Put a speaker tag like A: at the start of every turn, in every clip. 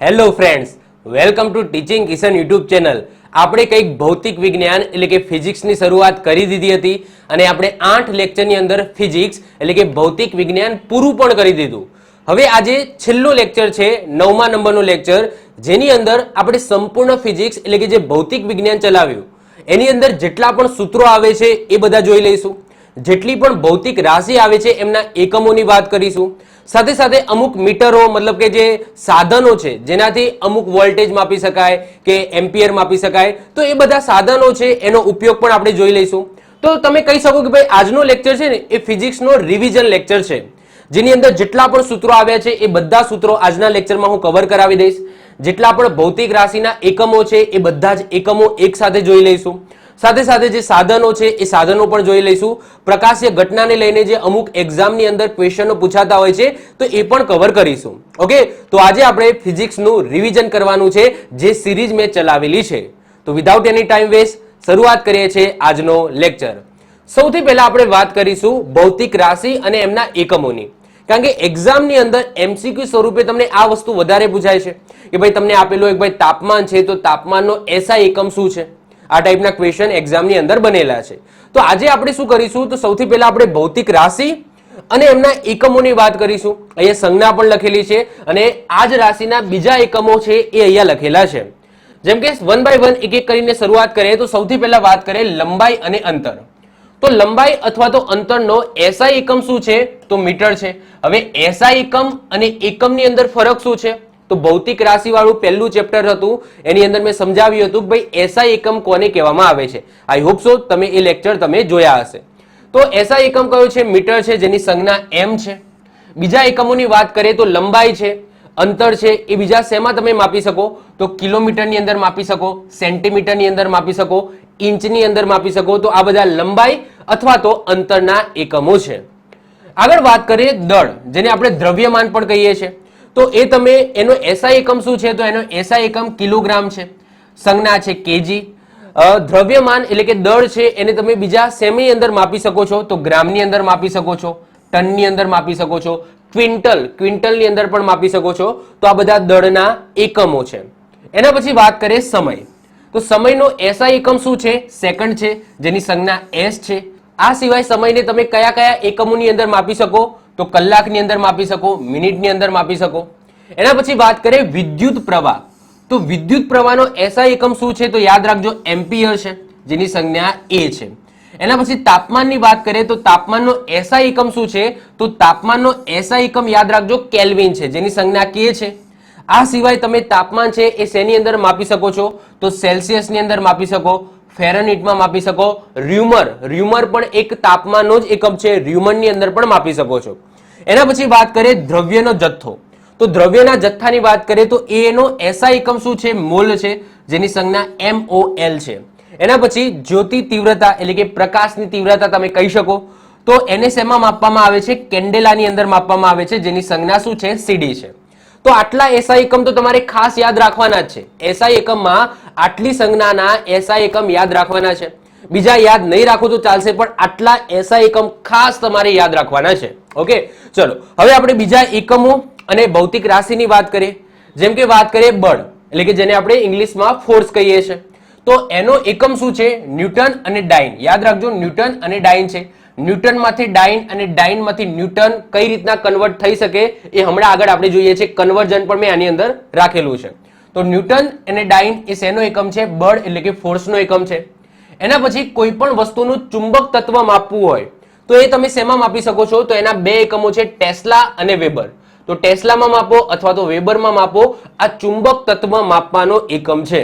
A: Hello friends welcome to teaching Kishan YouTube channel આપણે કંઈક ભૌતિક વિજ્ઞાન એટલે કે ફિઝિક્સની શરૂઆત કરી દીધી હતી અને આપણે આઠ લેક્ચરની અંદર ફિઝિક્સ એટલે કે ભૌતિક વિજ્ઞાન પૂરું પણ કરી દીધું. હવે આજે છેલ્લો લેક્ચર છે, નવમા નંબરનો લેક્ચર જેની અંદર આપણે સંપૂર્ણ ફિઝિક્સ એટલે કે જે ભૌતિક વિજ્ઞાન ચલાવ્યું. એની અંદર જેટલા પણ સૂત્રો આવે છે એ બધા જોઈ લઈશું. જેટલી પણ ભૌતિક રાશિ આવે છે એમના એકમોની વાત કરીશું. સાથે સાથે અમુક મીટરો, મતલબ કે જે સાધનો છે, જેનાથી અમુક વોલ્ટેજ માપી શકાય કે એમ્પિયર માપી શકાય, તો એ બધા સાધનો છે, એનો ઉપયોગ પણ આપણે જોઈ લઈશું. તો તમે કહી શકો કે ભાઈ, આજનો લેક્ચર છે ને, એ ફિઝિક્સનો રિવિઝન લેક્ચર છે. જેની અંદર જેટલા પણ સૂત્રો આવ્યા છે, એ બધા સૂત્રો આજના લેક્ચરમાં હું કવર કરાવી દઈશ. જેટલા પણ ભૌતિક રાશિના એકમો છે, એ બધા જ એકમો એક સાથે જોઈ લઈશું. સાથે સાથે જે સાધનો છે, એ સાધનો પણ જોઈ લઈશું. પ્રકાશીય ઘટનાને લઈને જે અમુક એક્ઝામની અંદર ક્વેશ્ચનો પૂછાતા હોય છે, તો એ પણ કવર કરીશું. ઓકે તો આજે આપણે ફિઝિક્સનું રિવિઝન કરવાનું છે, જે સિરીઝ મેં ચલાવેલી છે. તો વિધાઉટ એની ટાઈમ વેસ્ટ શરૂઆત કરીએ છીએ આજનો લેક્ચર સૌથી પહેલા આપણે વાત કરીશું ભૌતિક રાશિ અને એમના એકમોની. કારણ કે એક્ઝામની અંદર એમસીક્યુ સ્વરૂપે તમને આ વસ્તુ વધારે પૂછાય છે. કે ભાઈ તમને આપેલું એક ભાઈ તાપમાન છે, તો તાપમાનનો એસઆઈ એકમ શું છે? આ ટાઈપના ક્વેશ્ચન એક્ઝામની અંદર બનેલા છે. તો આજે આપણે શું કરીશું? તો સૌથી પહેલા આપણે ભૌતિક રાશિ અને એમના એકમોની વાત કરીશું. અહીંયા સંજ્ઞા પણ લખેલી છે અને આ જ રાશિના બીજા એકમો છે એ અહીંયા લખેલા છે. જેમ કે વન બાય વન એક એક કરીને શરૂઆત કરીએ તો સૌથી પહેલા વાત કરીએ લંબાઈ અને અંતર. તો લંબાઈ અથવા તો અંતરનો એસઆઈ એકમ શું છે? તો મીટર છે. હવે એસઆઈ એકમ અને એકમની અંદર ફરક શું છે? તો ભૌતિક રાશિ વાળું પહેલું ચેપ્ટર હતું. એની અંદર મેં સમજાવ્યું હતું કે ભાઈ એસઆઈ એકમ કોને કહેવામાં આવે છે? આઈ હોપ સો તમે એ લેક્ચર તમે જોયા હશે. તો એસઆઈ એકમ કયો છે? મીટર છે, જેની સંજ્ઞા એમ છે. બીજા એકમોની વાત કરીએ તો લંબાઈ છે, અંતર છે, એ બીજા શેમાં તમે માપી શકો? તો કિલોમીટરની અંદર માપી શકો, સેન્ટીમીટરની અંદર માપી શકો, ઇંચની અંદર માપી શકો. તો આ બધા લંબાઈ અથવા તો અંતરના એકમો છે. આગળ વાત કરીએ દળ, જેને આપણે દ્રવ્યમાન પણ કહીએ છીએ. તો એ તમે, એનો એસઆઈ એકમ શું છે? તો એનો એસઆઈ એકમ કિલોગ્રામ છે. સંજ્ઞા છે કેજી દ્રવ્યમાન એટલે કે દળ છે, એને તમે બીજા સેમી અંદર માપી શકો છો. તો ગ્રામની અંદર માપી શકો છો, ટનની અંદર માપી શકો છો, ક્વિન્ટલ, ક્વિન્ટલની અંદર પણ માપી શકો છો. તો આ બધા દળના એકમો છે. એના પછી વાત કરીએ સમય. તો સમયનો એસઆઈ એકમ શું છે? સેકન્ડ છે, જેની સંજ્ઞા એસ છે. આ સિવાય સમયને તમે કયા કયા એકમોની અંદર માપી શકો? તો કલાકની અંદર માપી શકો, મિનિટની અંદર માપી શકો. એના પછી વાત કરીએ વિદ્યુત પ્રવાહ. તો વિદ્યુત પ્રવાહનો એસઆઈ એકમ શું છે તો યાદ રાખજો, એમ્પિયર છે, જેની સંજ્ઞા એ છે. એના પછી તાપમાનની વાત કરીએ તો તાપમાનનો એસઆઈ એકમ શું છે તો તાપમાનનો એસઆઈ એકમ યાદ રાખજો, કેલ્વિન છે, જેની સંજ્ઞા કે છે. આ સિવાય તમે તાપમાન છે એ શેની અંદર માપી શકો છો? તો સેલ્સિયસની અંદર માપી શકો. ફેરનહીટમાં માપી શકો. ર્યુમર ર્યુમર પણ એક તાપમાનનો જ એકમ છે. ર્યુમરની અંદર પણ માપી શકો છો. એના પછી વાત કરીએ દ્રવ્યનો જથ્થો. તો દ્રવ્યના જથ્થાની વાત કરીએ તો એનો એસઆઈ એકમ શું છે? મોલ છે, જેની સંજ્ઞા એમઓએલ છે. એના પછી જ્યોતિ તીવ્રતા, એટલે કે પ્રકાશની તીવ્રતા તમે કહી શકો. તો એને શેમાં માપવામાં આવે છે, કેન્ડેલાની અંદર માપવામાં આવે છે, જેની સંજ્ઞા શું છે? સીડી છે. તો આટલા એસઆઈ એકમ તો તમારે ખાસ યાદ રાખવાના જ છે. એસઆઈ એકમમાં આટલી સંજ્ઞાના એસઆઈ એકમ યાદ રાખવાના છે. બીજા યાદ નહીં રાખો તો ચાલશે, પણ આટલા એસઆઈ એકમ ખાસ તમારે યાદ રાખવાના છે. ઓકે? ચલો, હવે આપણે બીજા એકમો અને ભૌતિક રાશિની વાત કરીએ. જેમ કે વાત કરીએ બળ, એટલે કે જેને આપણે ઇંગ્લિશમાં ફોર્સ કહીએ છીએ. તો એનો એકમ શું છે? ન્યૂટન અને ડાઇન યાદ રાખજો, ન્યૂટન અને ડાઇન છે. ન્યૂટનમાંથી ડાઇન અને ડાઇનમાંથી ન્યૂટન કઈ રીતના કન્વર્ટ થઈ શકે એ હમણાં આગળ આપણે જોઈએ છે કન્વર્જન પણ મેં આની અંદર રાખેલું છે. તો ન્યૂટન અને ડાઇન એ શેનો એકમ છે? બળ એટલે કે ફોર્સનો એકમ છે. એના પછી કોઈ પણ વસ્તુનું ચુંબક તત્વ માપવું હોય તો એ તમે શેમાં માપી શકો છો? તો એના બે એકમો છે, ટેસ્લા અને વેબર. તો ટેસ્લામાં માપો અથવા તો વેબરમાં માપો. આ ચુંબક તત્વ માપવાનો એકમ છે.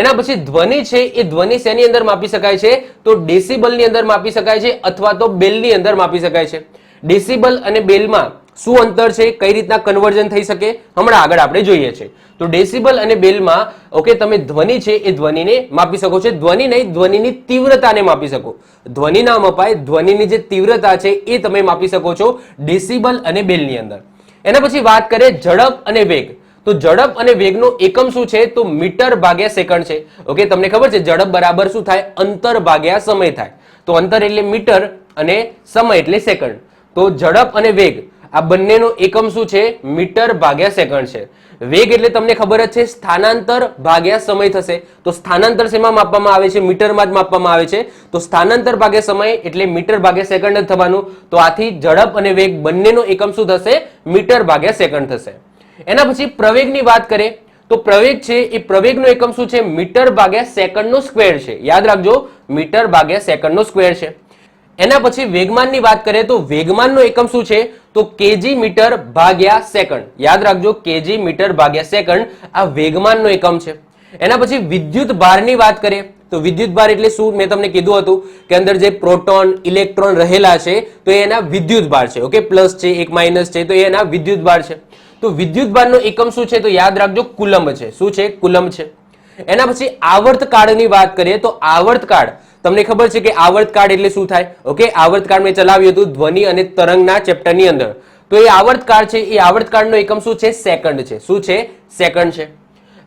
A: એના પછી ધ્વનિ છે, એ ધ્વનિ શેની અંદર માપી શકાય છે? તો ડેસિબલની અંદર માપી શકાય છે અથવા તો બેલની અંદર માપી શકાય છે. ડેસિબલ અને બેલમાં શું અંતર છે, કઈ રીતના કન્વર્ઝન થઈ શકે? હમણાં આગળ આપણે જોઈએ છે. તો ડેસિબલ અને બેલમાં ઓકે તમે ધ્વનિ છે, એ ધ્વનિને માપી શકો છો. ધ્વનિ નહીં, ધ્વનિની તીવ્રતાને માપી શકો. ધ્વનિ ના મપાય, ધ્વનિની જે તીવ્રતા છે, એ તમે માપી શકો છો ડેસિબલ અને બેલની અંદર. એના પછી વાત કરીએ ઝડપ અને વેગ. તો ઝડપ અને વેગનો એકમ શું છે? તો મીટર ભાગ્યા સેકન્ડ છે. ઓકે, તમને ખબર છે, ઝડપ બરાબર શું થાય? અંતર ભાગ્યા સમય થાય. તો અંતર એટલે મીટર અને સમય એટલે સેકન્ડ. તો ઝડપ અને વેગ, આ બંનેનો એકમ શું છે? મીટર ભાગ્યા સેકન્ડ છે. વેગ એટલે તમને ખબર જ છે, સ્થાનાંતર ભાગ્યા સમય થશે. તો સ્થાનાંતર શેમાં માપવામાં આવે છે? મીટરમાં જ માપવામાં આવે છે. તો સ્થાનાંતર ભાગ્યા સમય એટલે મીટર ભાગ્યા સેકન્ડ જ થવાનું. તો આથી ઝડપ અને વેગ બંનેનો એકમ શું થશે? મીટર ભાગ્યા સેકન્ડ થશે. એના પછી પ્રવેગની વાત કરીએ, તો પ્રવેગ છે, એ પ્રવેગનો એકમ શું છે? મીટર ભાગ્યા સેકન્ડનો સ્ક્વેર છે. યાદ રાખજો, મીટર ભાગ્યા સેકન્ડનો સ્ક્વેર છે. એના પછી વેગમાનની વાત કરીએ, તો વેગમાનનો એકમ શું છે? તો કેજી મીટર ભાગ્યા સેકન્ડ. યાદ રાખજો કેજી મીટર ભાગ્યા સેકન્ડ આ વેગમાનનો એકમ છે. એના પછી વિદ્યુત ભારની વાત કરીએ, તો વિદ્યુત ભાર એટલે શું? મેં તમને કીધું હતું કે અંદર જે પ્રોટોન, ઇલેક્ટ્રોન રહેલા છે, તો એના વિદ્યુત ભાર છે. ઓકે, પ્લસ છે, એક માઇનસ છે, તો એના વિદ્યુત ભાર છે. તો વિદ્યુત ભારનો એકમ શું છે? તો યાદ રાખજો, કુલંબ છે. શું છે? કુલંબ છે. એના પછી આવર્તકાળની વાત કરીએ તો આવર્તકાળ તમને ખબર છે કે આવર્તકાળ એટલે શું થાય? ઓકે આવર્તકાળ મેં ચલાવ્યું હતું ધ્વનિ અને તરંગના ચેપ્ટરની અંદર. તો એ આવર્તકાળ છે, એ આવર્તકાળનો એકમ શું છે? સેકન્ડ છે. શું છે? સેકન્ડ છે.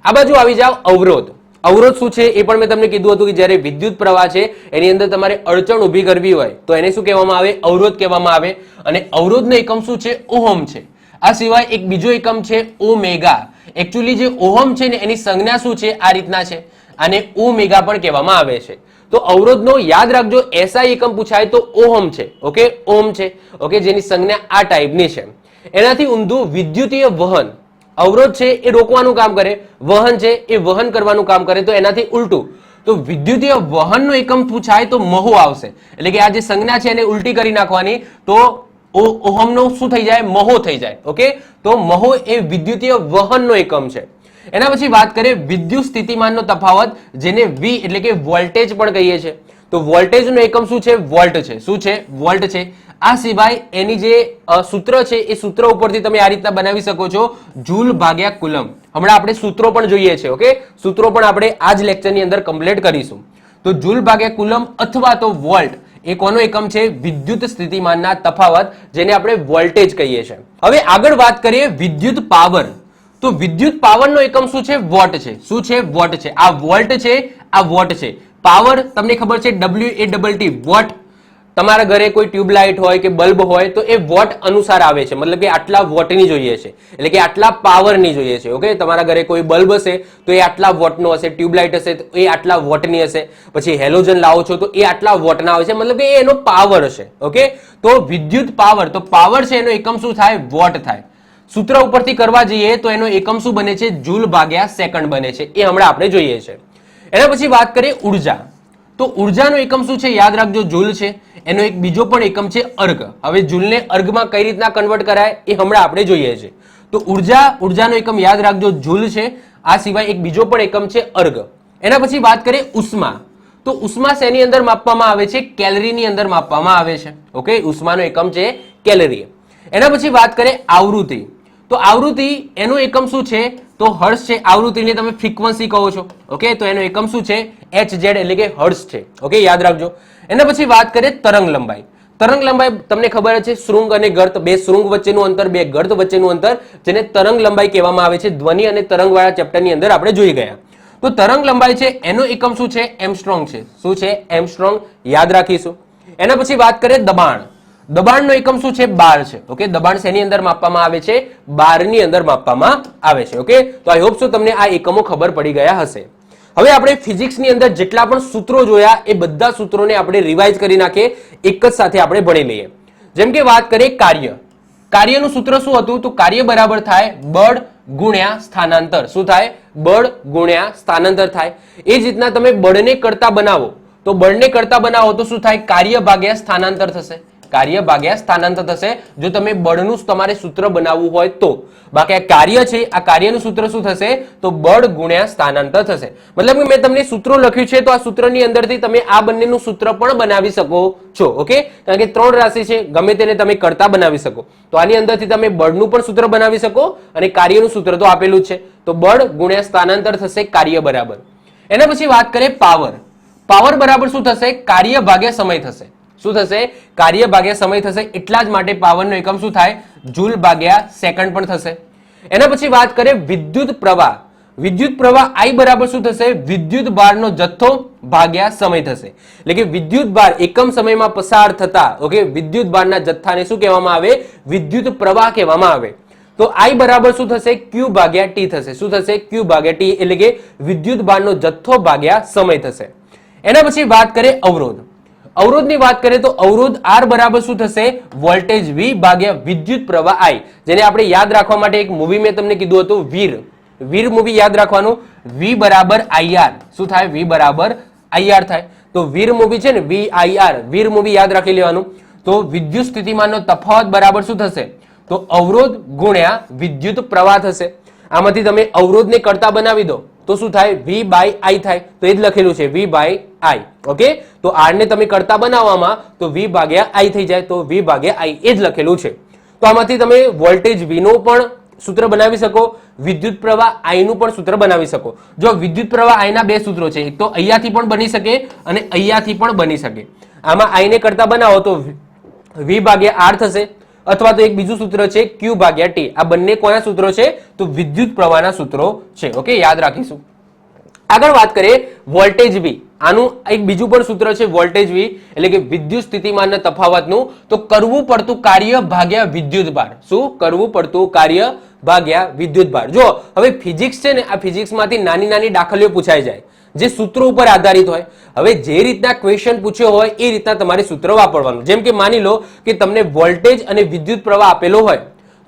A: આ બાજુ આવી જાવ અવરોધ. અવરોધ શું છે? એ પણ મેં તમને કીધું હતું કે જ્યારે વિદ્યુત પ્રવાહ છે, એની અંદર તમારે અડચણ ઊભી કરવી હોય, તો એને શું કહેવામાં આવે? અવરોધ કહેવામાં આવે. અને અવરોધનો એકમ શું છે? ઓહમ છે. આ સિવાય એક બીજો એકમ છે ઓમેગા. એકચ્યુઅલી જે ઓહમ છે ને, એની સંજ્ઞા શું છે? આ રીતના છે. આને ઓમેગા પણ કહેવામાં આવે છે. તો અવરોધનો યાદ રાખજો, એસઆઈ એકમ પૂછાય તો ઓહમ છે. ઓકે? ઓમ છે. ઓકે? જેની સંજ્ઞા આ ટાઈપની છે. એનાથી ઊંધું વિદ્યુતીય વહન. અવરોધ છે એ રોકવાનું કામ કરે. વહન છે એ વહન કરવાનું કામ કરે. તો એનાથી ઉલટું. તો વિદ્યુતીય વહનનો એકમ પૂછાય તો મહો આવશે. એટલે કે આ જે સંજ્ઞા છે એને ઉલટી કરી નાખવાની. તો ઓહમનો શું થઈ જાય? મહો થઈ જાય. ઓકે? તો મહો એ વિદ્યુતીય વહનનો એકમ છે. એના પછી વાત કરીએ વિદ્યુત સ્થિતિમાનનો તફાવત, જેને વી એટલે કે વોલ્ટેજ પણ કહીએ છીએ. તો વોલ્ટેજનો એકમ શું છે? વોલ્ટ છે. શું છે? વોલ્ટ છે. આ સિવાય એની જે સૂત્ર છે, એ સૂત્ર ઉપરથી તમે આ રીતના બનાવી શકો છો. જૂલ ભાગ્યા કુલમ. હમણાં આપણે સૂત્રો પણ જોઈએ છે, ઓકે? સૂત્રો પણ આપણે આ જ લેક્ચરની અંદર કમ્પ્લીટ કરીશું. તો જૂલ ભાગ્યા કુલમ અથવા તો વોલ્ટ. એ કોનો એકમ છે વિદ્યુત સ્થિતિમાનના તફાવત, જેને આપણે વોલ્ટેજ કહીએ છીએ. હવે આગળ વાત કરીએ વિદ્યુત પાવર. તો વિદ્યુત પાવરનો એકમ શું છે? વોટ છે. શું છે? વોટ છે. આ વોલ્ટ છે, આ વોટ છે. પાવર, તમને ખબર છે W A double T watt તમારા ઘરે કોઈ ટ્યુબલાઇટ હોય કે બલ્બ હોય તો એ વોટ અનુસાર આવે છે. મતલબ કે આટલા વોટની જોઈએ છે. એટલે કે આટલા પાવરની જોઈએ છે. ઓકે? તમારા ઘરે કોઈ બલ્બ હશે તો એ આટલા વોટનો હશે. ટ્યુબલાઇટ હશે તો એ આટલા વોટની હશે. પછી હેલોજન લાવો છો તો એ આટલા વોટના હોય છે. મતલબ કે એનો પાવર હશે ઓકે? તો વિદ્યુત પાવર, તો પાવર છે એનો એકમ શું થાય? વોટ થાય. સૂત્ર ઉપરથી કરવા જઈએ તો એનો એકમ શું બને છે? જૂલ ભાગ્યા સેકન્ડ બને છે. એ હમણાં આપણે જોઈએ છે. એના પછી વાત કરીએ ઊર્જા. તો ઉર્જાનો એકમ શું છે? યાદ રાખજો, જૂલ છે. એનો એક બીજો પણ એકમ છે અર્ગ હવે જૂલને અર્ગમાં કઈ રીતના કન્વર્ટ કરાય એ હમણાં આપણે જોઈએ છે. તો ઊર્જા, ઉર્જાનો એકમ યાદ રાખજો, જૂલ છે. આ સિવાય એક બીજો પણ એકમ છે અર્ગ એના પછી વાત કરીએ ઉષ્મા. તો ઉષ્મા શેની અંદર માપવામાં આવે છે? કેલરીની અંદર માપવામાં આવે છે. ઓકે? ઉષ્માનો એકમ છે કેલરી. એના પછી વાત કરીએ આવૃત્તિ. તો આવૃત્તિ, એનો એકમ શું છે? તો હર્ષ છે, આવૃત્તિને તમે ફ્રીક્વન્સી કહો છો. ઓકે તો એનો એકમ શું છે? એચ ઝેડ એટલે કે હર્ષ છે. ઓકે યાદ રાખજો. એના પછી વાત કરીએ તરંગ લંબાઈ. તરંગ લંબાઈ તમને ખબર છે, શૃંગ અને ગર્ત. બે શૃંગ વચ્ચેનું અંતર, બે ગર્ત વચ્ચેનું અંતર, જેને તરંગ લંબાઈ કહેવામાં આવે છે. ધ્વનિ અને તરંગવાળા ચેપ્ટરની અંદર આપણે જોઈ ગયા. તો તરંગ લંબાઈ છે, એનો એકમ શું છે? એમસ્ટ્રોંગ છે. શું છે? એમસ્ટ્રોંગ યાદ રાખીશું. એના પછી વાત કરીએ દબાણ. દબાણનો એકમ શું છે? બાર છે. ઓકે દબાણ શેની અંદર માપવામાં આવે છે? બારની અંદર માપવામાં આવે છે. ઓકે તો આઈ હોપ સો તમને આ એકમો ખબર પડી ગયા હશે. હવે આપણે ફિઝિક્સની અંદર જેટલા પણ સૂત્રો જોયા, એ બધા સૂત્રોને આપણે રિવાઇઝ કરી નાખીએ. એક જ સાથે આપણે ભણી લઈએ. જેમ કે વાત કરીએ કાર્ય. કાર્યનું સૂત્ર શું હતું? તો કાર્ય બરાબર થાય બળ ગુણ્યા સ્થાનાંતર. શું થાય? બળ ગુણ્યા સ્થાનાંતર થાય. એ જ રીતના તમે બળને કરતા બનાવો. તો બળને કરતા બનાવો તો શું થાય? કાર્ય ભાગ્યા સ્થાનાંતર થશે. કાર્ય ભાગ્યા સ્થાનાંતર થશે. જો તમે બળનું તમારે સૂત્ર બનાવવું હોય તો. બાકી આ કાર્ય છે, આ કાર્યનું સૂત્ર શું થશે? તો બળ ગુણ્યા સ્થાનાંતર થશે. મતલબ કે મેં તમને સૂત્રો લખ્યું છે, તો આ સૂત્રની અંદરથી તમે આ બંનેનું સૂત્ર પણ બનાવી શકો છો, ઓકે? કારણ કે ત્રણ રાશિ છે, ગમે તેને તમે કરતા બનાવી શકો. તો આની અંદરથી તમે બળનું પણ સૂત્ર બનાવી શકો અને કાર્યનું સૂત્ર તો આપેલું છે. તો બળ ગુણ્યા સ્થાનાંતર થશે કાર્ય બરાબર. એના પછી વાત કરીએ પાવર. પાવર બરાબર શું થશે? કાર્ય ભાગ્યા સમય થશે. શું થશે? કાર્ય ભાગ્યા સમય થશે, એટલા જ માટે પાવરનો એકમ શું થાય? જૂલ ભાગ્યા સેકન્ડ પણ થશે. એના પછી વાત કરીએ વિદ્યુત પ્રવાહ. વિદ્યુત પ્રવાહ આઈ બરાબર શું થશે? વિદ્યુત ભારનો જથ્થો ભાગ્યા સમય થશે. એટલે કે વિદ્યુત ભાર એકમ સમયમાં પસાર થતા ઓકે વિદ્યુત ભારના જથ્થાને શું કહેવામાં આવે? વિદ્યુત પ્રવાહ કહેવામાં આવે. તો આઈ બરાબર શું થશે? ક્યુ ભાગ્યા ટી થશે. શું થશે? ક્યુ ભાગ્યા ટી, એટલે કે વિદ્યુત ભારનો જથ્થો ભાગ્યા સમય થશે. એના પછી વાત કરીએ અવરોધ. અવરોધની વાત કરીએ તો અવરોધ આર બરાબર શું થશે? વોલ્ટેજ વી ભાગ્યા વિદ્યુત પ્રવાહ આઈ જેને આપણે યાદ રાખવા માટે એક મૂવી મેં તમને કીધું હતું, વીર. વીર મૂવી યાદ રાખવાનું. વી બરાબર આઈઆર શું થાય? વી બરાબર આઈઆર થાય. તો વીર મૂવી છે ને વી આઈઆર વીર મૂવી યાદ રાખી લેવાનું. તો વિદ્યુત સ્થિતિમાનનો તફાવત બરાબર શું થશે? તો અવરોધ ગુણ્યા વિદ્યુત પ્રવાહ થશે. આમાંથી તમે અવરોધને કરતા બનાવી દો. તો શું થાય? વી બાય આઈ થાય. તો એ જ લખેલું છે વી બાય આઈ ઓકે તો આરને તમે કરતા બનાવવામાં, તો વી ભાગ્યા આઈ થઈ જાય. તો વી ભાગ્યા આઈ એ જ લખેલું છે. તો આમાંથી તમે વોલ્ટેજ વી નું પણ સૂત્ર બનાવી શકો, વિદ્યુત પ્રવાહ આઈ નું પણ સૂત્ર બનાવી શકો. જો વિદ્યુત પ્રવાહ આઈ ના બે સૂત્રો છે, એક તો અહીંયાથી પણ બની શકે અને અહીંયાથી પણ બની શકે. આમાં આઈ ને કરતા બનાવો તો વી ભાગ્યા આર થશે. અથવા તો એક બીજું સૂત્ર છે ક્યુ ભાગ્યા ટી આ બંને કોના સૂત્રો છે? તો વિદ્યુત પ્રવાહના સૂત્રો છે. ઓકે યાદ રાખીશું. આગળ વાત કરીએ વોલ્ટેજ વી આનું એક બીજું પણ સૂત્ર છે વોલ્ટેજ વી એટલે કે વિદ્યુત સ્થિતિમાનના તફાવતનું. તો કરવું પડતું કાર્ય ભાગ્યા વિદ્યુત ભાર. શું? કરવું પડતું કાર્ય ભાગ્યા વિદ્યુત ભાર. જો હવે ફિઝિક્સ છે ને, આ ફિઝિક્સમાંથી નાની નાની દાખલીઓ પૂછાઈ જાય. જે સૂત્રો ઉપર આધારિત હોય. હવે જે રીતના ક્વેશ્ચન પૂછ્યો હોય, એ રીતના તમારે સૂત્ર વાપરવાનું. જેમ કે માની લો કે તમને વોલ્ટેજ અને વિદ્યુત પ્રવાહ આપેલો હોય,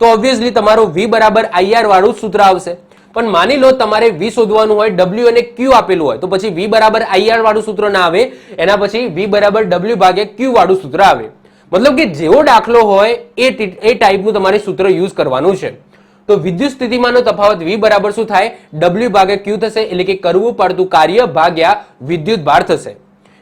A: તો ઓબ્વિયસલી તમારું વી બરાબર આઈઆર વાળું સૂત્ર આવશે. પણ માની લો તમારે વી શોધવાનું હોય ડબલ્યુ અને ક્યુ આપેલું હોય, તો પછી વી બરાબર આઈઆર વાળું સૂત્ર ના આવે, એના પછી વી બરાબર ડબલ્યુ ભાગે ક્યુ વાળું સૂત્ર આવે. મતલબ કે જેવો દાખલો હોય, એ એ ટાઈપનું તમારે સૂત્ર યુઝ કરવાનું છે. તો વિદ્યુત સ્થિતિમાનનો તફાવત વી બરાબર શું થાય? ડબલ્યુ ભાગ્યા ક્યુ થશે, એટલે કે કરવું પડતું કાર્ય ભાગ્યા વિદ્યુત ભાર થશે.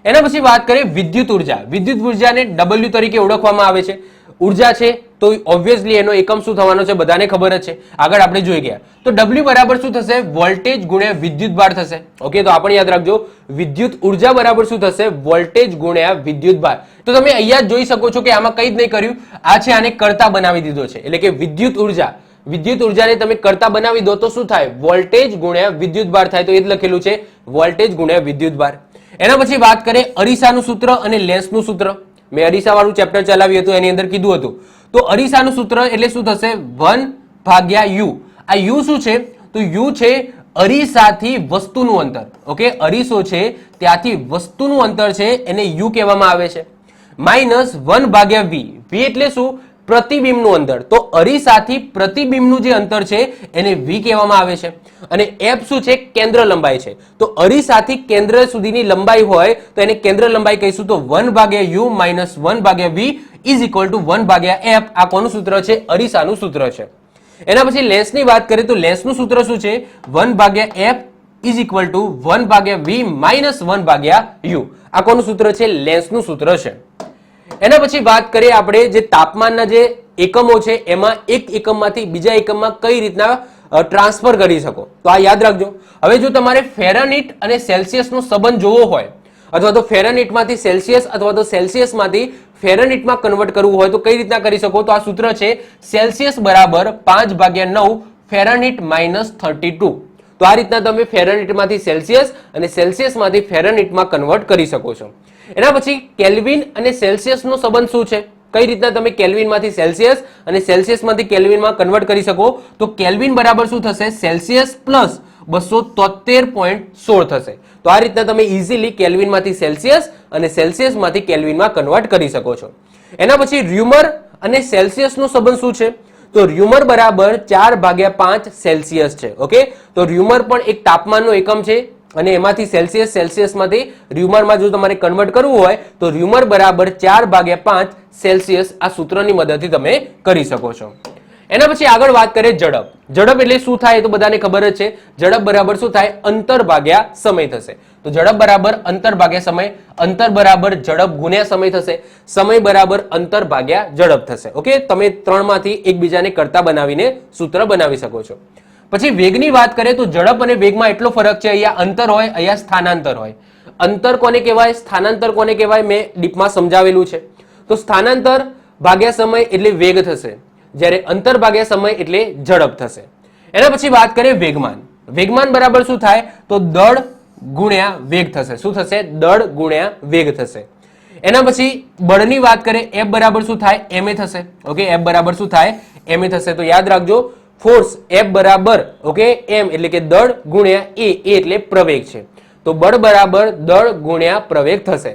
A: એના પછી વાત કરીએ વિદ્યુત ઊર્જા. વિદ્યુત ઉર્જાને ડબલ્યુ તરીકે ઓળખવામાં આવે છે. ઊર્જા છે, તો ઓબ્વિયસલી એનો એકમ શું થવાનો છે? બધાને ખબર જ છે. આગળ આપણે જોઈ ગયા. તો ડબલ્યુ બરાબર શું થશે? વોલ્ટેજ ગુણ્યા વિદ્યુત ભાર થશે. ઓકે, તો આપણે યાદ રાખજો. વિદ્યુત ઊર્જા બરાબર શું થશે? વોલ્ટેજ ગુણ્યા વિદ્યુત ભાર. તો તમે અહીંયા જોઈ શકો છો કે આમાં કંઈ જ નહીં કર્યું. આ છે આને કરતા બનાવી દીધો છે. એટલે કે વિદ્યુત ઊર્જા. વિદ્યુત ઉર્જાને તમે કરતા બનાવી દો તો શું થાય? વોલ્ટેજ ગુણ્યા વિદ્યુત ભાર થાય તો એ જ લખેલું છે. વોલ્ટેજ ગુણ્યા વિદ્યુત ભાર. એના પછી વાત કરીએ અરીસાનું સૂત્ર અને લેન્સનું સૂત્ર. મેં અરીસા વાળું ચેપ્ટર ચલાવ્યું હતું, એની અંદર કીધું હતું. તો અરીસાનું સૂત્ર એટલે શું થશે? વન ભાગ્યા યુ. આ યુ શું છે? તો યુ છે અરીસાથી વસ્તુનું અંતર. ઓકે? અરીસો છે ત્યાંથી વસ્તુનું અંતર છે, એને યુ કહેવામાં આવે છે. માઇનસ વન ભાગ્યા વી. વી એટલે શું? પ્રતિબિંબનું અંતર. તો અરીસાથી પ્રતિબિંબનું જે અંતર છે, એને વી કહેવામાં આવે છે. અને એફ શું છે? કેન્દ્ર લંબાઈ છે. તો અરીસાથી કેન્દ્ર સુધીની લંબાઈ હોય, તો એને કેન્દ્ર લંબાઈ કહીશું. તો વન ભાગ્યા યુ માઇનસ વન ભાગ્યા v is equal to one ભાગ્યા એફ આ કોનું સૂત્ર છે? અરીસાનું સૂત્ર છે. એના પછી લેન્સની વાત કરીએ તો લેન્સનું સૂત્ર શું છે? વન ભાગ્યા f is equal to one ભાગ્યા વી માઇનસ વન ભાગ્યા યુ. આ કોનું સૂત્ર છે? લેન્સનું સૂત્ર છે. એના પછી વાત કરીએ આપણે જે તાપમાનના જે એકમો છે, એમાં એક એકમમાંથી બીજા એકમમાં કઈ રીતના ટ્રાન્સફર કરી શકો? તો આ યાદ રાખજો. હવે જો તમારે ફેરાનીટ અને સેલ્સિયસનો સંબંધ જોવો હોય, અથવા તો ફેરાનીટમાંથી સેલ્સિયસ અથવા તો સેલ્સિયસમાંથી ફેરાનીટમાં કન્વર્ટ કરવું હોય, તો કઈ રીતના કરી શકો? તો આ સૂત્ર છે સેલ્સિયસ બરાબર પાંચ ભાગ્યા નવ ફેરાનીટ માઇનસ થર્ટી ટુ. તો આ રીતના તમે ફેરનહીટમાંથી સેલ્સિયસ અને સેલ્સિયસમાંથી ફેરનહીટમાં કન્વર્ટ કરી શકો છો. એના પછી કેલ્વિન અને સેલ્સિયસનો સંબંધ શું છે? કઈ રીતના તમે કેલ્વિનમાંથી સેલ્સિયસ અને સેલ્સિયસમાંથી કેલ્વિનમાં કન્વર્ટ કરી શકો? તો કેલ્વિન બરાબર શું થશે? સેલ્સિયસ પ્લસ બસો તોતેર પોઈન્ટ સોળ થશે. તો આ રીતના તમે ઇઝીલી કેલ્વિનમાંથી સેલ્સિયસ અને સેલ્સિયસમાંથી કેલ્વિનમાં કન્વર્ટ કરી શકો છો. એના પછી ર્યુમર અને સેલ્સિયસનો સંબંધ શું છે? તો ર્યુમર બરાબર ચાર ભાગ્યા પાંચ સેલ્સિયસ છે, ઓકે? તો ર્યુમર પણ એક તાપમાનનો એકમ છે. અને એમાંથી સેલ્સિયસ સેલ્સિયસમાંથી ર્યુમરમાં જો તમારે કન્વર્ટ કરવું હોય, તો ર્યુમર બરાબર ચાર ભાગ્યા પાંચ સેલ્સિયસ આ સૂત્રની મદદથી તમે કરી શકો છો. એના પછી આગળ વાત કરીએ ઝડપ. ઝડપ એટલે શું થાય એ તો બધાને ખબર જ છે. ઝડપ બરાબર શું થાય? અંતર ભાગ્યા સમય થશે. તો ઝડપ બરાબર અંતર ભાગ્યા સમય, અંતર બરાબર ઝડપ ગુણ્યા સમય થશે. સમય બરાબર અંતર ભાગ્યા ઝડપ થશે. ઓકે? તમે ત્રણમાંથી એકબીજાને કરતા બનાવીને સૂત્ર બનાવી શકો છો. પછી વેગની વાત કરીએ તો ઝડપ અને વેગમાં એટલો ફરક છે, અહીંયા અંતર હોય, અહીંયા સ્થાનાંતર હોય. અંતર કોને કહેવાય? સ્થાનાંતર કોને કહેવાય? મેં ડીપમાં સમજાવેલું છે. તો સ્થાનાંતર ભાગ્યા સમય એટલે વેગ થશે. જ્યારે અંતર ભાગ્યા સમય એટલે ઝડપ થશે. એના પછી વાત કરીએ વેગમાન. વેગમાન બરાબર શું થાય? તો દળ ગુણ્યા વેગ થશે. શું થશે? દળ ગુણ્યા વેગ થશે. એના પછી બળની વાત કરીએ એફ બરાબર શું થાય? એમ થશે. ઓકે એફ બરાબર શું થાય? એમ થશે. તો યાદ રાખજો ફોર્સ એફ બરાબર, ઓકે, એમ, એટલે કે દળ ગુણ્યા એ એ એટલે પ્રવેગ છે. તો બળ બરાબર દળ ગુણ્યા પ્રવેગ થશે.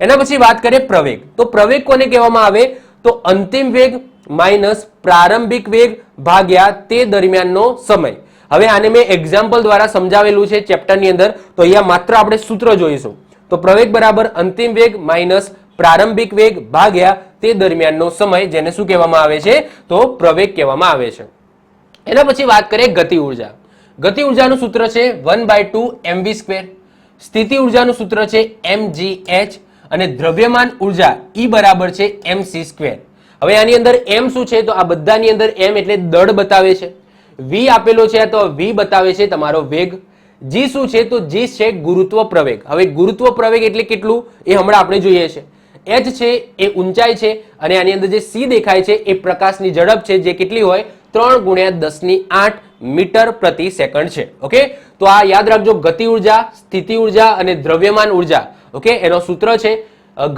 A: એના પછી વાત કરીએ પ્રવેગ. તો પ્રવેગ કોને કહેવામાં આવે? તો અંતિમ વેગ માઇનસ પ્રારંભિક વેગ ભાગ્યા તે દરમિયાનનો સમય. હવે આને મેં એક્ઝામ્પલ દ્વારા સમજાવેલું છે ચેપ્ટરની અંદર. તો અહીંયા માત્ર આપણે સૂત્ર જોઈશું. તો પ્રવેગ બરાબર અંતિમ વેગ માઇનસ પ્રારંભિક વેગ ભાગ્યા તે દરમિયાનનો સમય, જેને શું કહેવામાં આવે છે? તો પ્રવેગ કહેવામાં આવે છે. એના પછી વાત કરીએ ગતિ ઊર્જા. ગતિ ઉર્જાનું સૂત્ર છે one by two m v square. સ્થિતિ ઉર્જાનું સૂત્ર છે એચ અને દ્રવ્યમાન ઊર્જા ઈ બરાબર છે એમ સી સ્ક્વેર. હવે આની અંદર એમ શું છે? તો આ બધાની અંદર એમ એટલે દળ બતાવે છે. વી આપેલો છે તો વી બતાવે છે તમારો વેગ. જી શું છે? તો જી છે ગુરુત્વ પ્રવેગ. હવે ગુરુત્વ પ્રવેગ એટલે કેટલું? એ હમણાં આપણે જોઈએ છે. એચ છે એ ઊંચાઈ છે અને આની અંદર જે સી દેખાય છે એ પ્રકાશની ઝડપ છે જે કેટલી હોય? ત્રણ ગુણ્યા દસની આઠ મીટર પ્રતિ સેકન્ડ છે, ઓકે? તો આ યાદ રાખજો, ગતિ ઊર્જા, સ્થિતિ ઊર્જા અને દ્રવ્યમાન ઊર્જા, ઓકે? એનો સૂત્ર છે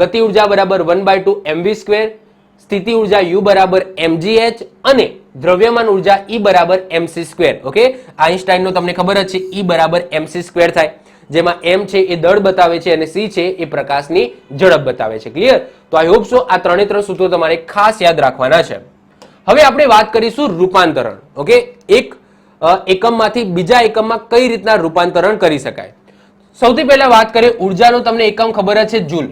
A: ગતિ ઊર્જા બરાબર one by two m v square, સ્થિતિ ઊર્જા યુ બરાબર એમજીએચ અને દ્રવ્યમાન ઊર્જા ઈ બરાબર એમસી સ્ક્વેર, ઓકે? આઈન્સ્ટાઈનનો તમને ખબર જ છે, ઈ બરાબર એમસી સ્ક્વેર થાય. જેમાં એમ છે એ દળ બતાવે છે અને સી છે એ પ્રકાશની ઝડપ બતાવે છે, ક્લિયર? તો આઈ હોપ સો આ ત્રણે ત્રણ સૂત્રો તમારે ખાસ યાદ રાખવાના છે. હવે આપણે વાત કરીશું રૂપાંતરણ ઓકે એક એકમમાંથી બીજા એકમમાં કઈ રીતના રૂપાંતરણ કરી શકાય? સૌથી પહેલા વાત કરીએ ઉર્જાનો, તમને એકમ ખબર છે જૂલ.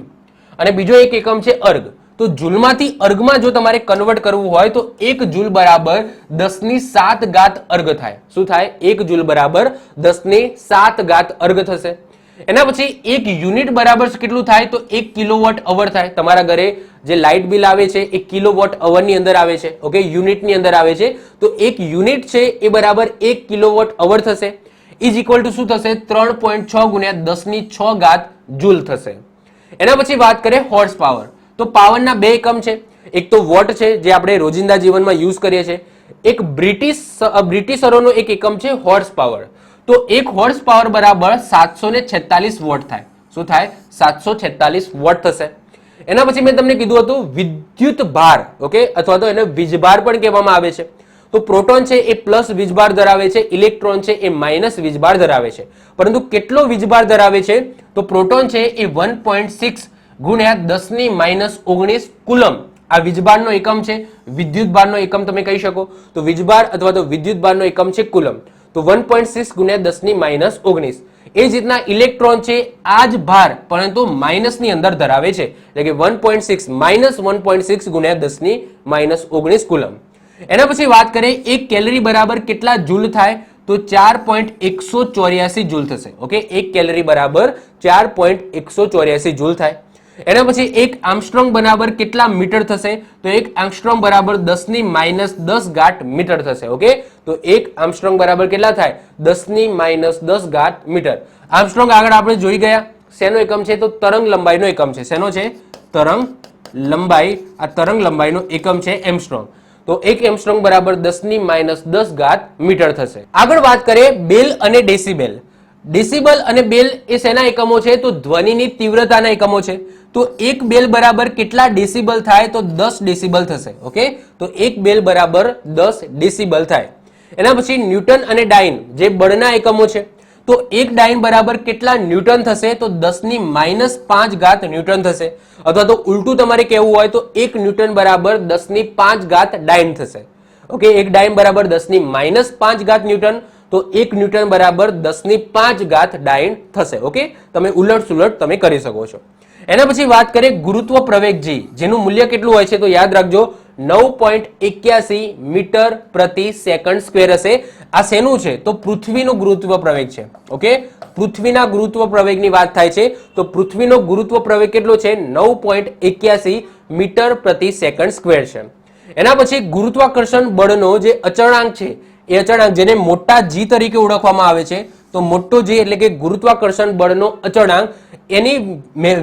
A: અને બીજો એક એકમ છે અર્ગ. તો જૂલમાંથી અર્ગમાં જો તમારે કન્વર્ટ કરવું હોય, તો એક જૂલ બરાબર દસની સાત ગાત અર્ગ થાય. શું થાય? એક જૂલ બરાબર દસની સાત ગાત અર્ગ થશે. એના પછી એક યુનિટ બરાબર કેટલું થાય? તો એક કિલોવોટ અવર થાય. તમારા ઘરે જે લાઇટ બિલ આવે છે, એ કિલોવોટ અવરની અંદર આવે છે. ઓકે? યુનિટની અંદર આવે છે. તો એક યુનિટ છે, એ બરાબર એક કિલોવોટ અવર થશે. ઇઝ ઇક્વલ ટુ શું થશે? ત્રણ પોઈન્ટ છ ગુણ્યા દસની છ ઘાત જૂલ થશે. એના પછી વાત કરીએ હોર્સ પાવર તો પાવરના બે એકમ છે. એક તો વોટ છે, જે આપણે રોજિંદા જીવનમાં યુઝ કરીએ છીએ. એક બ્રિટિશ બ્રિટિશરોનો એક એકમ છે હોર્સ પાવર તો એક હોર્સ પાવર બરાબર સાતસો ને છેતાલીસ વોટ થાય. શું થાય? સાતસો છેતાલીસ વોટ થશે. એના પછી મેં તમને કીધું હતું વિદ્યુત ભાર, ઓકે? અથવા તો એને વીજભાર પણ કહેવામાં આવે છે. તો પ્રોટોન છે એ પ્લસ વીજભાર ધરાવે છે, ઇલેક્ટ્રોન છે એ માઇનસ વીજભાર ધરાવે છે. પરંતુ કેટલો વીજભાર ધરાવે છે? તો પ્રોટોન છે એ વન પોઈન્ટ સિક્સ ગુણ્યા દસની માઇનસ ઓગણીસ કુલમ આ વીજભારનો એકમ છે વિદ્યુત ભારનો એકમ તમે કહી શકો. તો વીજભાર અથવા તો વિદ્યુત ભારનો એકમ છે કુલમ તો વન પોઈન્ટ સિક્સ ગુણ્યા દસની માઇનસ ઓગણીસ. એ જ રીતના ઇલેક્ટ્રોન છે આ જ ભાર, પરંતુ માઇનસની અંદર ધરાવે છે. એટલે કે one point six minus one point six ગુણ્યા દસની માઇનસ ઓગણીસ કુલમ એના પછી વાત કરીએ એક કેલરી બરાબર કેટલા જૂલ થાય? તો ચાર પોઈન્ટ એકસો ચોર્યાસી જૂલ થશે. ઓકે? એક કેલરી બરાબર ચાર પોઈન્ટ એકસો ચોર્યાસી જૂલ થાય. એના પછી એક આમસ્ટ્રોંગ બરાબર કેટલા મીટર થશે? તો એક આમસ્ટ્રોંગ બરાબર દસની માઇનસ દસ ગાંઠ મીટર થશે ઓકે તો એક આમસ્ટ્રોંગ બરાબર કેટલા થાય? દસની માઇનસ દસ ગાંઠ મીટર. આમસ્ટ્રોંગ આગળ આપણે જોઈ ગયા. શેનો એકમ છે? તો તરંગ લંબાઈનો એકમ છે. શેનો છે? તરંગ લંબાઈ. આ તરંગ લંબાઈનો એકમ છે એમસ્ટ્રોંગ તો એક એમસ્ટ્રોંગ બરાબર દસની માઇનસ દસ ઘાત મીટર થશે. આગળ વાત કરીએ બેલ અને ડેસીબેલ. ડેસિબલ અને બેલ એ શેના એકમો છે? તો ધ્વનિની તીવ્રતાના એકમો છે. તો એક બેલ બરાબર કેટલા ડેસિબલ થાય? તો દસ ડેસિબલ થશે ઓકે તો એક બેલ બરાબર દસ ડેસિબલ થાય. એના પછી ન્યૂટન અને ડાઇન, જે બળના એકમો છે. તો એક ડાઇન બરાબર કેટલા ન્યૂટન થશે? તો દસની માઇનસ પાંચ ઘાત ન્યૂટન થશે. અથવા તો ઉલટું તમારે કહેવું હોય તો એક ન્યૂટન બરાબર દસની પાંચ ઘાત ડાઇન થશે. ઓકે એક ડાઇન બરાબર દસની માઇનસ પાંચ ઘાત ન્યૂટન, તો એક ન્યૂટન બરાબર દસની પાંચ ઘાત ડાઇન થશે ઓકે તમે ઉલટ સુલટ તમે કરી શકો છો. એના પછી વાત કરીએ ગુરુત્વ પ્રવેગજી, જેનું મૂલ્ય કેટલું હોય છે તો યાદ રાખજો, નવ મીટર પ્રતિ સેકન્ડ સ્ક્વેર હશે. આ શેનું છે? તો પૃથ્વીનું ગુરુત્વ પ્રવેગ છે. ઓકે? પૃથ્વીના ગુરુત્વ પ્રવેગની વાત થાય છે. તો પૃથ્વીનો ગુરુત્વ પ્રવેગ કેટલો છે? નવ મીટર પ્રતિ સેકન્ડ સ્ક્વેર છે. એના પછી ગુરુત્વાકર્ષણ બળનો જે અચળાંક છે, એ અચળાંક જેને મોટા જી તરીકે ઓળખવામાં આવે છે તો મોટો જી એટલે કે ગુરુત્વાકર્ષણ બળનો અચળાંક, એની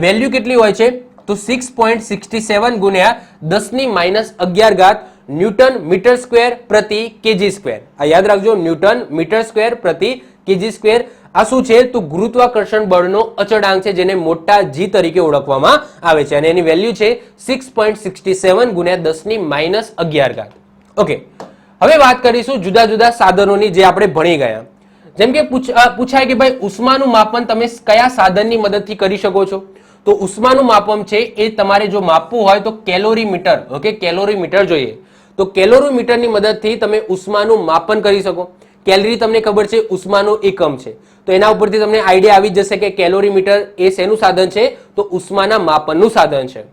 A: વેલ્યુ કેટલી હોય છે? તો સિક્સ પોઈન્ટ સિક્સટી સેવન ગુણ્યા દસની માઇનસ અગિયાર ઘાત ન્યૂટન મીટર સ્ક્વેર પ્રતિ કેજી સ્ક્વેર. આ યાદ રાખજો, ન્યૂટન મીટર સ્ક્વેર પ્રતિ કેજી સ્ક્વેર. આ શું છે? તો ગુરુત્વાકર્ષણ બળનો અચળાંક છે, જેને મોટા જી તરીકે ઓળખવામાં આવે છે. અને એની વેલ્યુ છે સિક્સ પોઈન્ટ સિક્સટી સેવન ગુણ્યા દસની માઇનસ અગિયાર ઘાત. ઓકે હવે વાત કરીશું જુદા જુદા સાધનોની જે આપણે ભણી ગયા. જેમ કે પૂછ- પૂછાય કે ભાઈ ઉષ્માનું માપન તમે કયા સાધનની મદદથી કરી શકો છો? તો ઉષ્માનું માપન છે એ તમારે જો માપવું હોય તો કેલોરીમીટર, ઓકે? કેલોરીમીટર જોઈએ. તો કેલોરીમીટરની મદદથી તમે ઉષ્માનું માપન કરી શકો. કેલરી તમને ખબર છે ઉષ્માનો એકમ છે. તો એના ઉપરથી તમને આઈડિયા આવી જશે કે કેલોરીમીટર એ શેનું સાધન છે? તો ઉષ્માના માપનનું સાધન છે.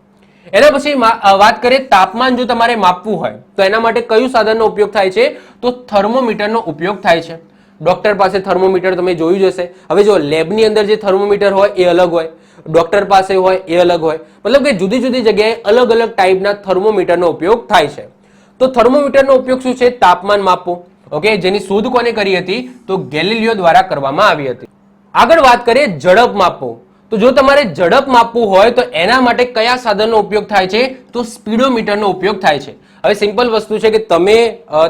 A: એના પછી વાત કરીએ તાપમાન જો તમારે માપવું હોય, તો એના માટે કયું સાધનનો ઉપયોગ થાય છે? તો થર્મોમીટરનો ઉપયોગ થાય છે. ડોક્ટર પાસે થર્મોમીટર તમે જોયું જ હશે. હવે જો લેબની અંદર જે થર્મોમીટર હોય એ અલગ હોય, ડોક્ટર પાસે હોય એ અલગ હોય. મતલબ કે જુદી જુદી જગ્યાએ અલગ અલગ ટાઈપના થર્મોમીટરનો ઉપયોગ થાય છે. તો થર્મોમીટરનો ઉપયોગ શું છે? તાપમાન માપવું. ઓકે, જેની શોધ કોને કરી હતી? તો ગેલિલિયો દ્વારા કરવામાં આવી હતી. આગળ વાત કરીએ ઝડપ માપવું. તો જો તમારે ઝડપ માપવું હોય તો એના માટે કયા સાધનનો ઉપયોગ થાય છે? તો સ્પીડોમીટરનો ઉપયોગ થાય છે. હવે સિમ્પલ વસ્તુ છે કે તમે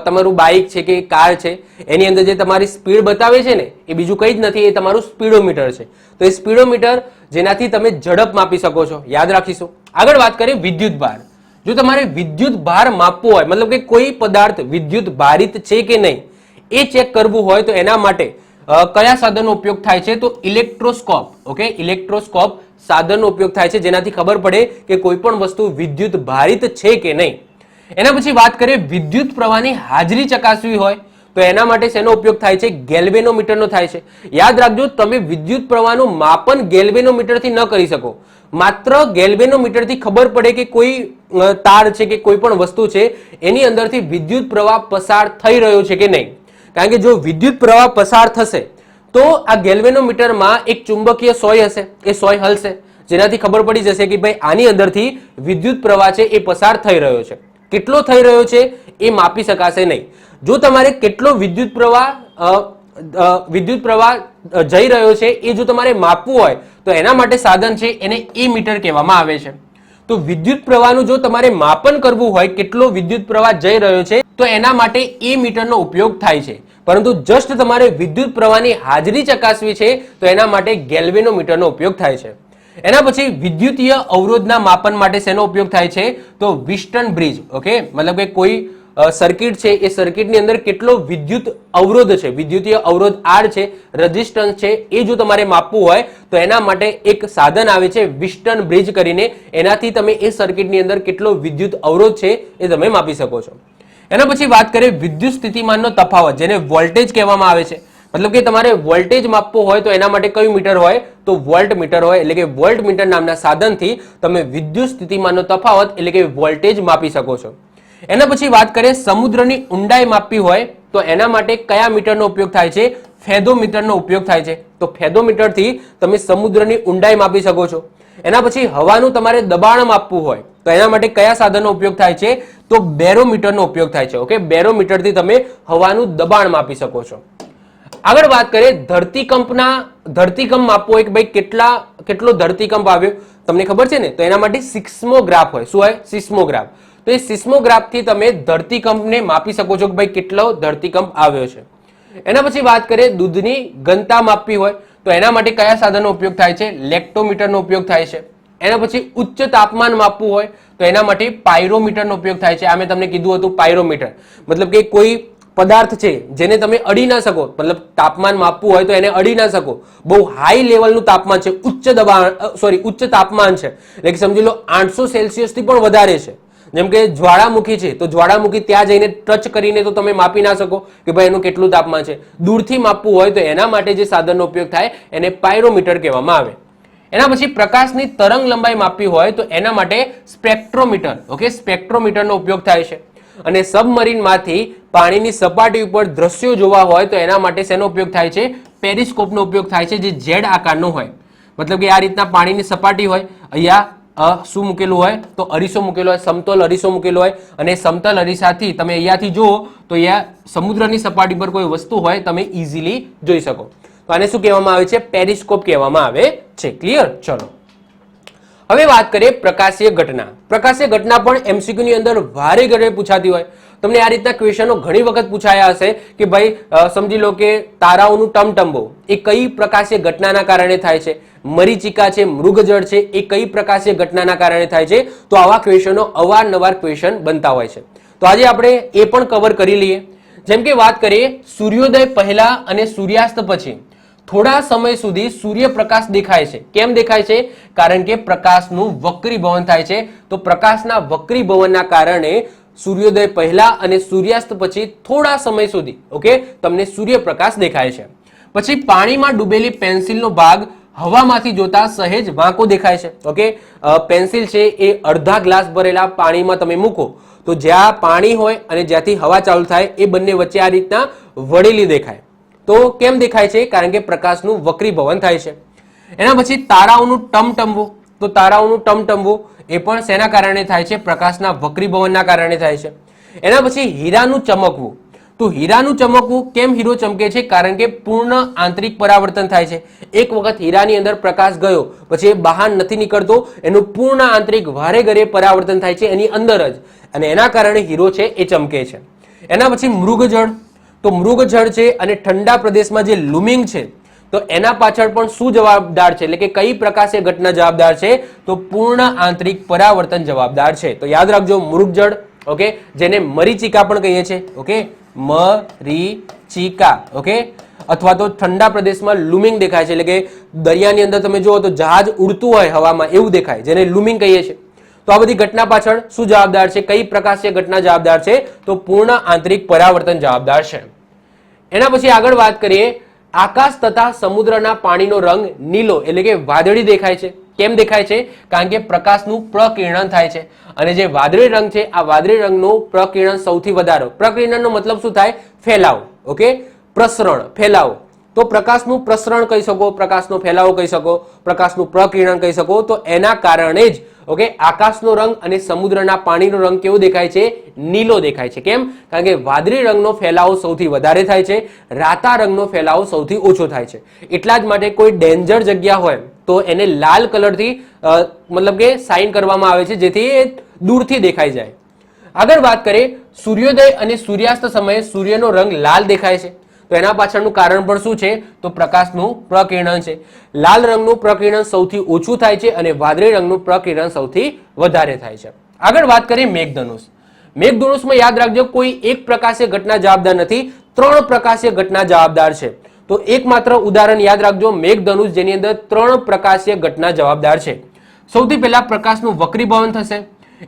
A: તમારું બાઇક છે કે કાર છે, એની અંદર જે તમારી સ્પીડ બતાવે છે ને, એ બીજું કંઈ જ નથી, એ તમારું સ્પીડોમીટર છે. તો એ સ્પીડોમીટર જેનાથી તમે ઝડપ માપી શકો છો. યાદ રાખીશું. આગળ વાત કરીએ વિદ્યુત ભાર. જો તમારે વિદ્યુત ભાર માપવો હોય, મતલબ કે કોઈ પદાર્થ વિદ્યુત ભારિત છે કે નહીં, એ ચેક કરવું હોય તો એના માટે કયા સાધનનો ઉપયોગ થાય છે? તો ઇલેક્ટ્રોસ્કોપ, ઓકે? ઇલેક્ટ્રોસ્કોપ સાધનનો ઉપયોગ થાય છે, જેનાથી ખબર પડે કે કોઈ પણ વસ્તુ વિદ્યુત ભારિત છે કે નહીં. એના પછી વાત કરીએ વિદ્યુત પ્રવાહની હાજરી ચકાસવી હોય તો એના માટે શેનો ઉપયોગ થાય છે? ગેલ્વેનોમીટરનો થાય છે. યાદ રાખજો, તમે વિદ્યુત પ્રવાહનું માપન ગેલ્વેનોમીટરથી ન કરી શકો. માત્ર ગેલ્વેનોમીટરથી ખબર પડે કે કોઈ તાર છે કે કોઈ પણ વસ્તુ છે, એની અંદરથી વિદ્યુત પ્રવાહ પસાર થઈ રહ્યો છે કે નહીં. કારણ કે જો વિદ્યુત પ્રવાહ પસાર થશે, તો આ ગેલ્વેનોમીટરમાં એક ચુંબકીય સોય હશે. એ સોય હલશે. જેનાથી ખબર પડી જશે કે ભાઈ આની અંદરથી વિદ્યુત પ્રવાહ છે એ પસાર થઈ રહ્યો છે. કેટલો થઈ રહ્યો છે એ માપી શકાશે નહીં. જો તમારે કેટલો વિદ્યુત પ્રવાહ વિદ્યુત પ્રવાહ જઈ રહ્યો છે એ જો તમારે માપવું હોય, તો એના માટે સાધન છે એને એ મીટર કહેવામાં આવે છે. તો વિદ્યુત પ્રવાહનું જો તમારે માપન કરવું હોય, કેટલો વિદ્યુત પ્રવાહ જઈ રહ્યો છે, તો એના માટે એ મીટરનો ઉપયોગ થાય છે. પરંતુ જસ્ટ તમારે વિદ્યુત પ્રવાહની હાજરી ચકાસવી છે, તો એના માટે ગેલ્વેનોમીટરનો ઉપયોગ થાય છે. એના પછી વિદ્યુતીય અવરોધના માપન માટે શેનો ઉપયોગ થાય છે? તો વિસ્ટન બ્રિજ, ઓકે? મતલબ કે કોઈ સર્કિટ છે, એ સર્કિટની અંદર કેટલો વિદ્યુત અવરોધ છે? વિદ્યુતીય અવરોધ આર છે રેઝિસ્ટન્સ છે, એ જો તમારે માપવું હોય, તો એના માટે એક સાધન આવે છે, વિસ્ટન બ્રિજ કરીને. એનાથી તમે એ સર્કિટની અંદર કેટલો વિદ્યુત અવરોધ છે, એ તમે માપી શકો છો. એના પછી વાત કરીએ વિદ્યુત સ્થિતિમાનનો તફાવત, જેને વોલ્ટેજ કહેવામાં આવે છે. મતલબ કે તમારે વોલ્ટેજ માપવો હોય તો એના માટે કયું મીટર હોય? તો વોલ્ટ મીટર હોય, એટલે કે વોલ્ટ મીટર નામના સાધનથી તમે વિદ્યુત સ્થિતિમાનનો તફાવત, એટલે કે વોલ્ટેજ માપી શકો છો. એના પછી વાત કરીએ સમુદ્રની ઊંડાઈ માપવી હોય, તો એના માટે કયા મીટરનો ઉપયોગ થાય છે? ફેદોમીટરનો ઉપયોગ થાય છે. તો ફેદોમીટરથી તમે સમુદ્રની ઊંડાઈ માપી શકો છો. એના પછી હવાનું તમારે દબાણ માપવું હોય, તો એના માટે કયા સાધનનો ઉપયોગ થાય છે? તો બેરોમીટરનો ઉપયોગ થાય છે, ઓકે? બેરોમીટરથી તમે હવાનું દબાણ માપી શકો છો. આગળ વાત કરીએ, ધરતીકંપના, ધરતીકંપ માપવો હોય કે ભાઈ કેટલા, કેટલો ધરતીકંપ આવ્યો? તમને ખબર છે ને? તો એના માટે સિસ્મોગ્રાફ હોય. શું હોય? સિસ્મોગ્રાફ. તો એ સિસ્મોગ્રાફથી તમે ધરતીકંપને માપી શકો છો કે ભાઈ કેટલો ધરતીકંપ આવ્યો છે. એના પછી વાત કરીએ, દૂધની ઘનતા માપવી હોય, તો એના માટે કયા સાધનનો ઉપયોગ થાય છે? લેક્ટોમીટરનો ઉપયોગ થાય છે. એના પછી ઉચ્ચ તાપમાન માપવું હોય, તો એના માટે પાયરોમીટરનો ઉપયોગ થાય છે. આ મેં તમને કીધું હતું પાયરોમીટર. મતલબ કે કોઈ પદાર્થ છે, જેને તમે અડી ના શકો, મતલબ તાપમાન માપવું હોય તો એને અડી ના શકો. બહુ હાઈ લેવલનું તાપમાન છે, ઉચ્ચ દબાણ સોરી ઉચ્ચ તાપમાન છે. એટલે કે સમજી લો, આઠસો સેલ્સિયસથી પણ વધારે છે. જેમ કે જ્વાળામુખી છે, તો જ્વાળામુખી ત્યાં જઈને ટચ કરીને તો તમે માપી ના શકો કે ભાઈ એનું કેટલું તાપમાન છે. દૂરથી માપવું હોય તો એના માટે જે સાધનનો ઉપયોગ થાય, એને પાયરોમીટર કહેવામાં આવે. એના પછી પ્રકાશની તરંગ લંબાઈ માપવી હોય તો એના માટે સ્પેક્ટ્રોમીટર ઓકે સ્પેક્ટ્રોમીટરનો ઉપયોગ થાય છે. અને સબમરીનમાંથી પાણીની સપાટી ઉપર દ્રશ્યો જોવા હોય તો એના માટે શેનો ઉપયોગ થાય છે? પેરિસ્કોપનો ઉપયોગ થાય છે, જે ઝેડ આકારનો હોય. મતલબ કે આ રીતના પાણીની સપાટી હોય, અહીંયા શું મૂકેલું હોય? તો અરીસો મૂકેલો હોય, સમતોલ અરીસો મૂકેલો હોય, અને સમતલ અરીસાથી તમે અહીંયાથી જુઓ, તો અહીંયા સમુદ્રની સપાટી પર કોઈ વસ્તુ હોય, તમે ઇઝીલી જોઈ શકો. તો આને શું કહેવામાં આવે છે? પેરિસ્કોપ કહેવામાં આવે છે. ક્લિયર? ચલો. હવે વાત કરીએ પ્રકાશીય ઘટના. પ્રકાશીય ઘટના પણ એમસીક્યુની અંદર ભારે ઘરે પૂછાતી હોય. તમને આ રીતના ક્વેશ્ચનો ઘણી વખત પૂછાયા હશે કે ભાઈ સમજી લો કે તારાઓનું ટમટંબો એ કઈ પ્રકાશીય ઘટનાના કારણે થાય છે? મરીચિકા છે, મૃગજળ છે, એ કઈ પ્રકાશીય ઘટનાના કારણે થાય છે? તો આવા ક્વેશ્ચનો અવારનવાર ક્વેશ્ચન બનતા હોય છે. તો આજે આપણે એ પણ કવર કરી લઈએ. જેમ કે વાત કરીએ સૂર્યોદય પહેલા અને સૂર્યાસ્ત પછી. થોડા સમય સુધી સૂર્યપ્રકાશ દેખાય છે. કેમ દેખાય છે? કારણ કે પ્રકાશનું વક્રીભવન થાય છે. તો પ્રકાશના વક્રીભવનના કારણે સૂર્યોદય પહેલા અને સૂર્યાસ્ત પછી થોડા સમય સુધી, ઓકે, તમને સૂર્યપ્રકાશ દેખાય છે. પછી પાણીમાં ડૂબેલી પેન્સિલનો ભાગ હવામાંથી જોતા સહેજ વાંકો દેખાય છે, ઓકે? પેન્સિલ છે એ અડધા ગ્લાસ ભરેલા પાણીમાં તમે મૂકો. તો જ્યાં પાણી હોય અને જ્યાંથી હવા ચાલુ થાય એ બંને વચ્ચે આ રીતના વળેલી દેખાય. તો કેમ દેખાય છે? કારણ કે પ્રકાશનું વક્રીભવન થાય છે. એના પછી તારાઓનું ટમટમવું. તો તારાઓનું ટમટમવું એ પણ શેના કારણે થાય છે? પ્રકાશના વક્રીભવનના કારણે થાય છે. એના પછી હીરાનું ચમકવું. તો હીરાનું ચમકવું કેમ હીરો ચમકે છે? કારણ કે પૂર્ણ આંતરિક પરાવર્તન થાય છે. એક વખત હીરાની અંદર પ્રકાશ ગયો, પછી એ બહાર નથી નીકળતો, એનું પૂર્ણ આંતરિક વારે ઘરે પરાવર્તન થાય છે એની અંદર જ. અને એના કારણે હીરો છે એ ચમકે છે. એના પછી મૃગજળ. તો મૃગજળ છે અને ઠંડા પ્રદેશમાં જે લુમિંગ છે, તો એના પાછળ પણ શું જવાબદાર છે? એટલે કે કઈ પ્રકાશે ઘટના જવાબદાર છે? તો પૂર્ણ આંતરિક પરાવર્તન જવાબદાર છે. તો યાદ રાખજો મૃગજળ, ઓકે? જેને મરીચિકા પણ કહીએ છીએ, ઓકે? મરીચિકા, ઓકે? અથવા તો ઠંડા પ્રદેશમાં લુમિંગ દેખાય છે. એટલે કે દરિયાની અંદર તમે જુઓ તો જહાજ ઉડતું હોય હવામાં, એવું દેખાય, જેને લુમિંગ કહીએ છીએ. તો આ બધી ઘટના પાછળ શું જવાબદાર છે? કઈ પ્રકાશીય ઘટના જવાબદાર છે? તો પૂર્ણ આંતરિક પરાવર્તન જવાબદાર છે. એના પછી આગળ વાત કરીએ, આકાશ તથા સમુદ્રના પાણીનો રંગ નીલો એટલે કે વાદળી દેખાય છે. કેમ દેખાય છે? કારણ કે પ્રકાશનું પ્રકિરણ થાય છે. અને જે વાદળી રંગ છે, આ વાદળી રંગનું પ્રકિરણ સૌથી વધારો. પ્રકિરણનો મતલબ શું થાય? ફેલાવ. ઓકે? પ્રસરણ. ફેલાવ. તો પ્રકાશનું પ્રસરણ કહી શકો, પ્રકાશનો ફેલાવો કહી શકો, પ્રકાશનું પ્રકિરણ કહી શકો, તો એના કારણે જ, ઓકે, આકાશનો રંગ અને સમુદ્રના પાણીનો રંગ કેવો દેખાય છે? નીલો દેખાય છે. કેમ? કારણ કે વાદળી રંગનો ફેલાવો સૌથી વધારે થાય છે, રાતા રંગનો ફેલાવો સૌથી ઓછો થાય છે. એટલા જ માટે કોઈ ડેન્જર જગ્યા હોય, તો એને લાલ કલરથી મતલબ કે સાઇન કરવામાં આવે છે, જેથી એ દૂરથી દેખાઈ જાય. આગળ વાત કરીએ, સૂર્યોદય અને સૂર્યાસ્ત સમયે સૂર્યનો રંગ લાલ દેખાય છે. તો એના પાછળનું કારણ પણ શું છે? તો પ્રકાશનું પ્રકિરણ છે. લાલ રંગનું પ્રકિરણ સૌથી ઓછું થાય છે અને વાદળી રંગનું પ્રકિરણ સૌથી વધારે થાય છે. આગળ વાત કરીએ મેઘધનુષ. મેઘધનુષમાં યાદ રાખજો, કોઈ એક પ્રકાશીય ઘટના જવાબદાર નથી, ત્રણ પ્રકાશીય ઘટના જવાબદાર છે. તો એકમાત્ર ઉદાહરણ યાદ રાખજો, મેઘધનુષ જેની અંદર ત્રણ પ્રકાશીય ઘટના જવાબદાર છે. સૌથી પહેલા પ્રકાશનું વક્રીભવન થશે.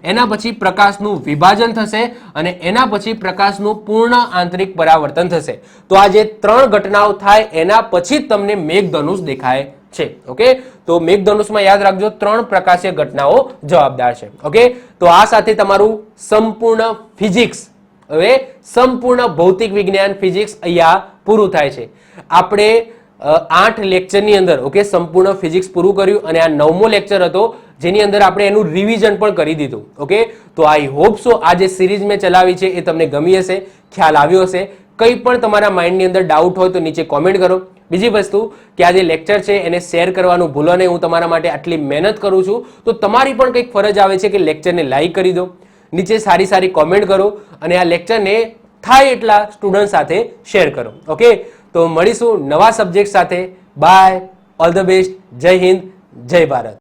A: એના પછી પ્રકાશનું વિભાજન થશે અને એના પછી પ્રકાશનું પૂર્ણ આંતરિક પરાવર્તન થશે. તો આ જે ત્રણ ઘટનાઓ થાય, એના પછી તમને મેઘધનુષ દેખાય છે. ઓકે? તો મેઘધનુષમાં યાદ રાખજો, ત્રણ પ્રકાશીય ઘટનાઓ જવાબદાર છે. ઓકે? તો આ સાથે તમારું સંપૂર્ણ ફિઝિક્સ. હવે સંપૂર્ણ ભૌતિક વિજ્ઞાન ફિઝિક્સ અહીંયા પૂરું થાય છે. આપણે આઠ લેક્ચરની અંદર ઓકે સંપૂર્ણ ફિઝિક્સ પૂરું કર્યું અને આ નવમો લેક્ચર હતો, જેની અંદર આપણે એનું રિવિઝન પણ કરી દીધું ઓકે તો આઈ હોપ સો આ જે સિરીઝ મેં ચલાવી છે એ તમને ગમી હશે, ખ્યાલ આવ્યો હશે. કંઈ પણ તમારા માઇન્ડની અંદર ડાઉટ હોય તો નીચે કોમેન્ટ કરો. બીજી વસ્તુ કે આ જે લેક્ચર છે એને શેર કરવાનું ભૂલો નહીં, હું તમારા માટે આટલી મહેનત કરું છું. તો તમારી પણ કંઈક ફરજ આવે છે કે લેક્ચરને લાઈક કરી દો. નીચે સારી સારી કોમેન્ટ કરો અને આ લેક્ચરને થાય એટલા સ્ટુડન્ટ સાથે શેર કરો ઓકે તો મળીશું નવા સબ્જેક્ટ સાથે. બાય ઓલ ધ બેસ્ટ જય હિન્દ જય ભારત